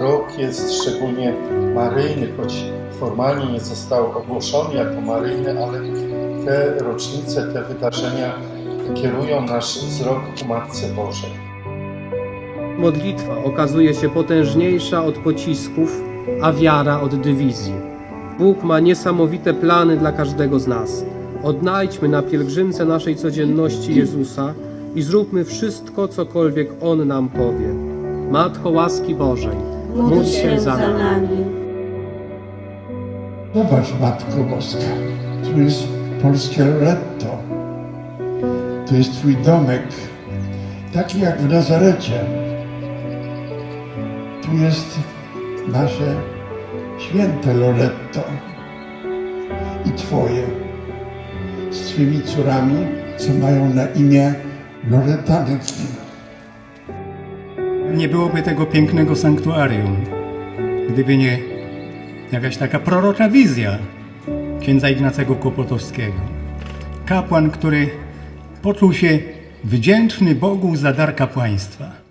rok jest szczególnie maryjny, choć formalnie nie został ogłoszony jako maryjny, ale te rocznice, te wydarzenia kierują nasz wzrok ku Matce Bożej. Modlitwa okazuje się potężniejsza od pocisków, a wiara od dywizji. Bóg ma niesamowite plany dla każdego z nas. Odnajdźmy na pielgrzymce naszej codzienności Jezusa i zróbmy wszystko, cokolwiek On nam powie. Matko łaski Bożej, Módl się za nami. Zobacz, Matko Boska, tu jest polskie Loretto. Tu jest Twój domek, taki jak w Nazarecie. Tu jest nasze święte Loretto i Twoje z Twymi córami, co mają na imię Loretanki. Nie byłoby tego pięknego sanktuarium, gdyby nie jakaś taka prorocza wizja księdza Ignacego Kłopotowskiego. Kapłan, który poczuł się wdzięczny Bogu za dar kapłaństwa.